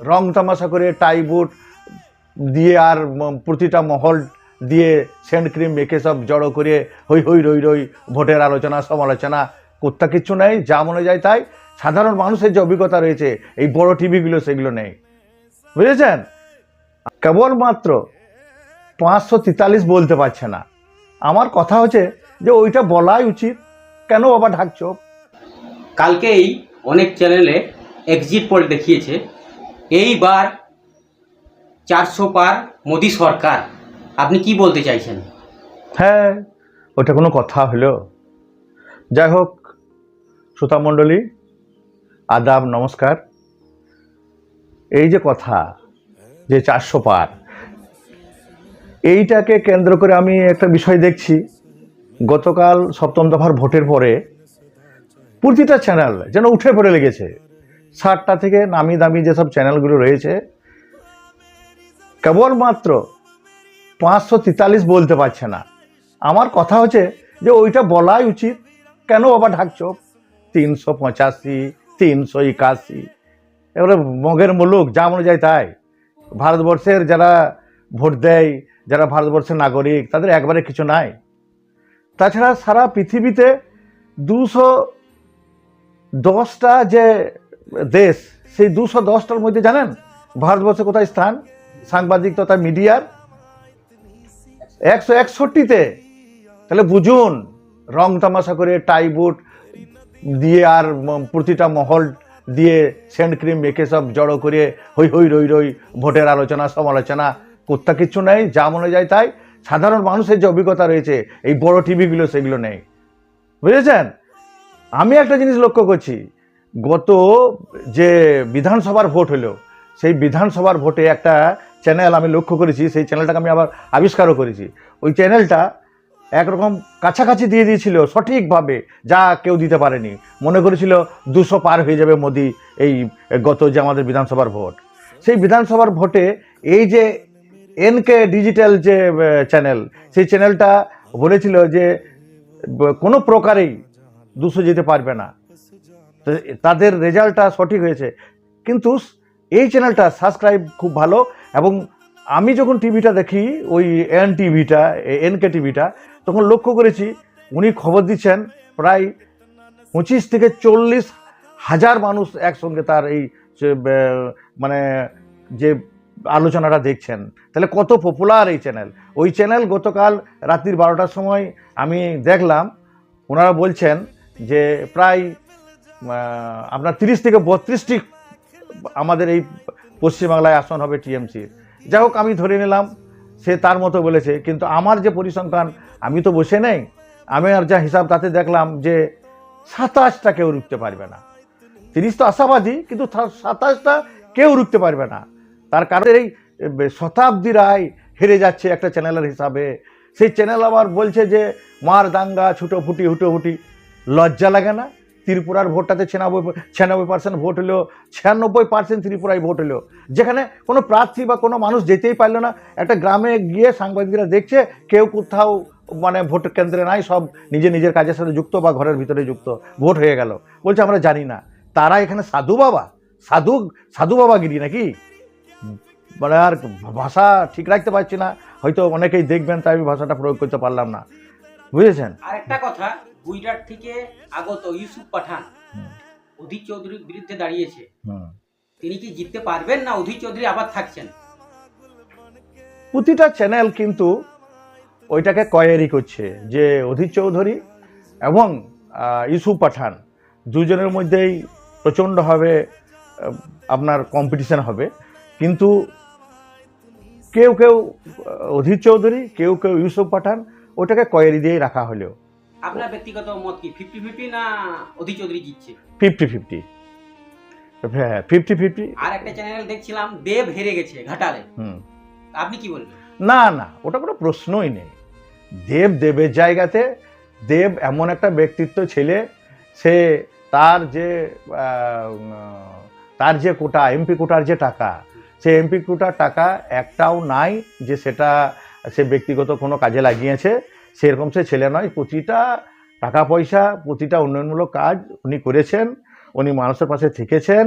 রং তামাশা করে টাই বুট দিয়ে আর প্রতিটা মহল দিয়ে সেন্ট ক্রিম মেখে সব জড়ো করে হই হই রই রই ভোটের আলোচনা, সমালোচনা কোথা কিচ্ছু নেই, যা মনে যায় তাই। সাধারণ মানুষের যে অভিজ্ঞতা রয়েছে, এই বড় টিভিগুলো সেগুলো নেই। বুঝেছেন? কেবলমাত্র পাঁচশো তেতাল্লিশ বলতে পারছে না। আমার কথা হচ্ছে যে ওইটা বলাই উচিত। কেন বাবা ঢাকছো? কালকেই অনেক চ্যানেলে এক্সিট পোল দেখিয়েছে। এইবার চারশো পার মোদী সরকার, আপনি কি বলতে চাইছেন? হ্যাঁ ওটা কোনো কথা হলো। যাই হোক শ্রোতামণ্ডলী আদাব, নমস্কার। এই যে কথা যে চারশো পার, এইটাকে কেন্দ্র করে আমি একটা বিষয় দেখছি। গতকাল সপ্তম দফার ভোটের পরে প্রতিটা চ্যানেল যেন উঠে পড়ে লেগেছে। ষাটটা থেকে নামি দামি যেসব চ্যানেলগুলো রয়েছে, কেবলমাত্র পাঁচশো তেতাল্লিশ বলতে পারছে না। আমার কথা হচ্ছে যে ওইটা বলাই উচিত, কেন বাবা ঢাকছো? তিনশো পঁচাশি, তিনশো একাশি। এবারে মগের মুলুক, যা মনে যায় তাই। ভারতবর্ষের যারা ভোট দেয়, যারা ভারতবর্ষের নাগরিক, তাদের একবারে কিছু নাই। তাছাড়া সারা পৃথিবীতে দুশো দশটা যে দেশ, সেই দুশো দশটার মধ্যে জানেন? ভারতবর্ষে কোথায় স্থান? সাংবাদিক তথা মিডিয়ার? একশো একষট্টিতে। তাহলে বুঝুন, রং তামাশা করে টাই বুট দিয়ে আর প্রতিটা মহল দিয়ে সেন্ট ক্রিম মেখে সব জড়ো করে হই হই রই রই ভোটের আলোচনা, সমালোচনা কোথা কিচ্ছু নেই, যা মনে যায় তাই। সাধারণ মানুষের যে অভিজ্ঞতা রয়েছে, এই বড় টিভিগুলো সেগুলো নেই। বুঝেছেন? আমি একটা জিনিস লক্ষ্য করছি গত যে বিধানসভার ভোট হলো, সেই বিধানসভার ভোটে একটা চ্যানেল আমি লক্ষ্য করেছি, সেই চ্যানেলটাকে আমি আবার আবিষ্কারও করেছি। ওই চ্যানেলটা একরকম কাছাকাছি দিয়ে দিয়েছিল সঠিকভাবে, যা কেউ দিতে পারেনি। মনে করেছিল দুশো পার হয়ে যাবে মোদি এই গত যে আমাদের বিধানসভার ভোট। সেই বিধানসভার ভোটে এই যে এনকে ডিজিটাল যে চ্যানেল সেই চ্যানেলটা বলেছিল যে, কোনো প্রকারেই দুশো যেতে পারবে না। তাদের রেজাল্টটা সঠিক হয়েছে। কিন্তু এই চ্যানেলটা সাবস্ক্রাইব খুব ভালো এবং আমি যখন টিভিটা দেখি, ওই এন টিভিটা এনকে টিভিটা, তখন লক্ষ্য করেছি উনি খবর দিচ্ছেন প্রায় পঁচিশ থেকে চল্লিশ হাজার মানুষ একসঙ্গে তার এই মানে যে আলোচনাটা দেখছেন। তাহলে কত পপুলার এই চ্যানেল। ওই চ্যানেল গতকাল রাত্রির বারোটার সময় আমি দেখলাম, ওনারা বলছেন যে প্রায় আপনার তিরিশ থেকে বত্রিশটি আমাদের এই পশ্চিমবাংলায় আসন হবে টিএমসির যাই হোক, আমি ধরে নিলাম, সে তার মতো বলেছে, কিন্তু আমার যে পরিসংখ্যান, আমি তো বসে নেই। আমি আর যা হিসাব তাতে দেখলাম যে সাতাশটা কেউ রুখতে পারবে না। তিরিশ তো আশাবাদী, কিন্তু সাতাশটা কেউ রুখতে পারবে না। তার কারণে এই শতাব্দী রায় হেরে যাচ্ছে একটা চ্যানেলের হিসাবে। সেই চ্যানেল আবার বলছে যে, মার দাঙ্গা, ছুটোফুটি হুটোফুটি লজ্জা লাগে না। ত্রিপুরার ভোটটাতে ছিয়ানব্বই ছিয়ানব্বই পার্সেন্ট ভোট হলো ছিয়ানব্বই পার্সেন্ট ত্রিপুরায় ভোট হলো যেখানে কোনো প্রার্থী বা কোনো মানুষ যেতেই পারল না, একটা গ্রামে গিয়ে সাংবাদিকরা দেখছে, কেউ কোথাও মানে ভোট কেন্দ্রে নাই, সব নিজে নিজের কাজের সাথে যুক্ত বা ঘরের ভিতরে যুক্ত। ভোট হয়ে গেল। বলছে, আমরা জানি না। তারা এখানে সাধু বাবা? সাধু সাধু বাবাগিরি নাকি? মানে আর ভাষা ঠিক রাখতে পারছি না। হয়তো অনেকেই দেখবেন, তাই আমি ভাষাটা প্রয়োগ করতে পারলাম না। বুঝেছেন? আর একটা কথা গুজরাট থেকে আগত ইউসুফ পাঠান। অধীর চৌধুরীর বিরুদ্ধে দাঁড়িয়েছে। তিনি কি জিততে পারবেন না? অধীর চৌধুরী আবার থাকছেন। প্রতিটা চ্যানেল কিন্তু ওইটাকে কয়েরি করছে যে অধীর চৌধুরী এবং ইউসুফ পাঠান দুজনের মধ্যেই প্রচণ্ডভাবে আপনার কম্পিটিশন হবে। কিন্তু কেউ কেউ অধীর চৌধুরী কেউ কেউ ইউসুফ পাঠান ওটাকে কয়েরি দিয়েই রাখা হলেও। আপনার ব্যক্তিগত মত কি ফিফটি ফিফটি না অধীর চৌধুরী জিতছে? Fifty fifty. হ্যাঁ ফিফটি ফিফটি। আর একটা চ্যানেল দেখছিলাম দেব হেরে গেছে ঘাটালে। হুম। আপনি কি বলবেন? না না ওটা কোনো প্রশ্নই নেই। দেব দেবের জায়গাতে দেব এমন একটা ব্যক্তিত্ব ছেলে সে তার যে তার যে কোটা এমপি কোটার যে টাকা সে এমপি কোটার টাকা একটাও নাই যে সেটা সে ব্যক্তিগত কোনো কাজে লাগিয়েছে, সেরকম সে ছেলে নয়। প্রতিটা টাকা পয়সা প্রতিটা উন্নয়নমূলক কাজ উনি করেছেন, উনি মানুষের পাশে থেকেছেন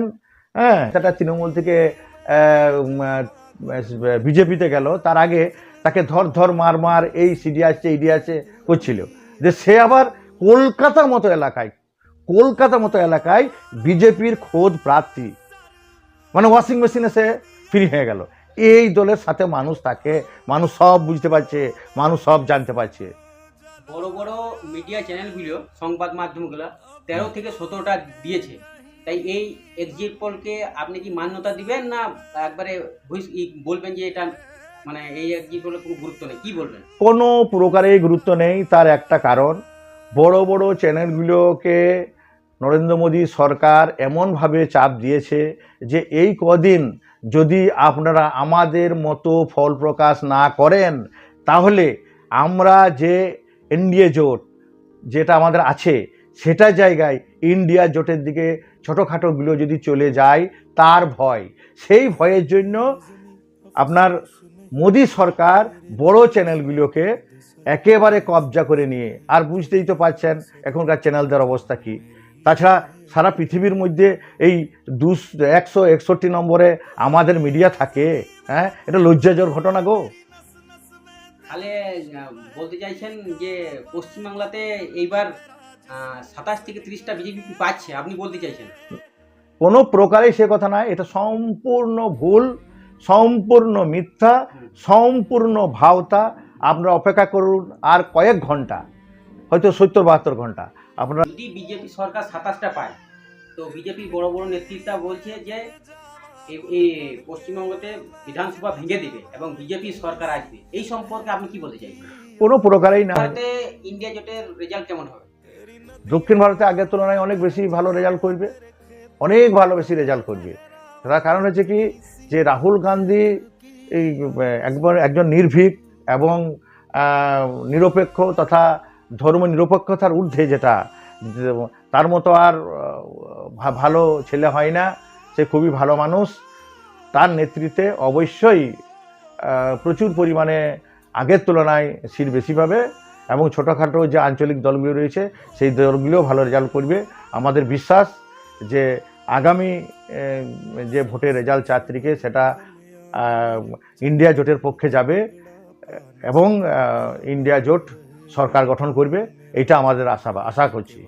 হ্যাঁ। সেটা তৃণমূল থেকে বিজেপিতে গেল, তার আগে তাকে ধর ধর মার মার এই সিডি আসছে, ইডি আছে করছিল। যে সে আবার কলকাতার মতো এলাকায়, কলকাতার মতো এলাকায় বিজেপির খোদ প্রার্থী। মানে ওয়াশিং মেশিনে সে ফ্রি হয়ে গেল। এই দলের সাথে মানুষ থাকে মানুষ সব বুঝতে পারছে মানুষ সব জানতে পারছে। বড় বড় মিডিয়া চ্যানেলগুলো সংবাদ মাধ্যমগুলো তেরো থেকে সতেরোটা দিয়েছে। তাই এই এক্সিট পোলকে আপনি কি মান্যতা দিবেন না একবারে বলবেন যে এটা মানে এই এক্সিট পোলের কোনো গুরুত্ব নেই? কি বলবেন? কোনো প্রকারেই গুরুত্ব নেই তার একটা কারণ বড় বড় চ্যানেলগুলোকে নরেন্দ্র মোদী সরকার এমনভাবে চাপ দিয়েছে যে এই কদিন যদি আপনারা আমাদের মতো ফল প্রকাশ না করেন, তাহলে আমরা যে এনডিএ জোট যেটা আমাদের আছে, সেটা জায়গায় ইন্ডিয়া জোটের দিকে ছোটোখাটোগুলো যদি চলে যায়, তার ভয়। সেই ভয়ের জন্য আপনার মোদী সরকার বড় চ্যানেলগুলোকে একেবারে কবজা করে নিয়ে, আর বুঝতেই তো পারছেন এখনকার চ্যানেলদের অবস্থা কি। তাছাড়া সারা পৃথিবীর মধ্যে এই দুশ একশো একষট্টি নম্বরে আমাদের মিডিয়া থাকে হ্যাঁ? এটা লজ্জাজর ঘটনা গো। তাহলে বলতে চাইছেন যে পশ্চিমবাংলাতে এইবার সাতাশ থেকে তিরিশটা বিজেপি পাচ্ছে আপনি বলতে চাইছেন? কোনো প্রকারেই সে কথা নয় এটা সম্পূর্ণ ভুল সম্পূর্ণ মিথ্যা সম্পূর্ণ ভাওতা। আপনারা অপেক্ষা করুন আর কয়েক ঘণ্টা হয়তো সত্তর বাহাত্তর ঘণ্টা। আপনারা যদি বিজেপি সরকার সাতাশটা পায় তো বিজেপি বড় বড় নেতৃত্ব বলছে যে এই- পশ্চিমবঙ্গতে বিধানসভা ভেঙে দিবে এবং বিজেপি সরকার আসবে। এই সম্পর্কে আপনি কি বলতে চাইছেন? কোনো প্রকারেই না। ইন্ডিয়া জোটের রেজাল্ট কেমন হবে? দক্ষিণ ভারতে আগের তুলনায় অনেক বেশি ভালো রেজাল্ট করবে অনেক ভালো বেশি রেজাল্ট করবে। তার কারণ হচ্ছে কি যে রাহুল গান্ধী এই একবার একজন নির্ভীক এবং নিরপেক্ষ তথা ধর্ম নিরপেক্ষতার ঊর্ধ্বে যেটা, তার মতো আর ভালো ছেলে হয় না, সে খুবই ভালো মানুষ, তার নেতৃত্বে অবশ্যই প্রচুর পরিমাণে আগের তুলনায় সিট বেশি পাবে এবং ছোটোখাটো যে আঞ্চলিক দলগুলো রয়েছে, সেই দলগুলিও ভালো রেজাল্ট করবে। আমাদের বিশ্বাস যে আগামী যে ভোটের রেজাল্ট চার তারিখে সেটা ইন্ডিয়া জোটের পক্ষে যাবে এবং ইন্ডিয়া জোট সরকার গঠন করবে এটা আমাদের আশা আশা করছি।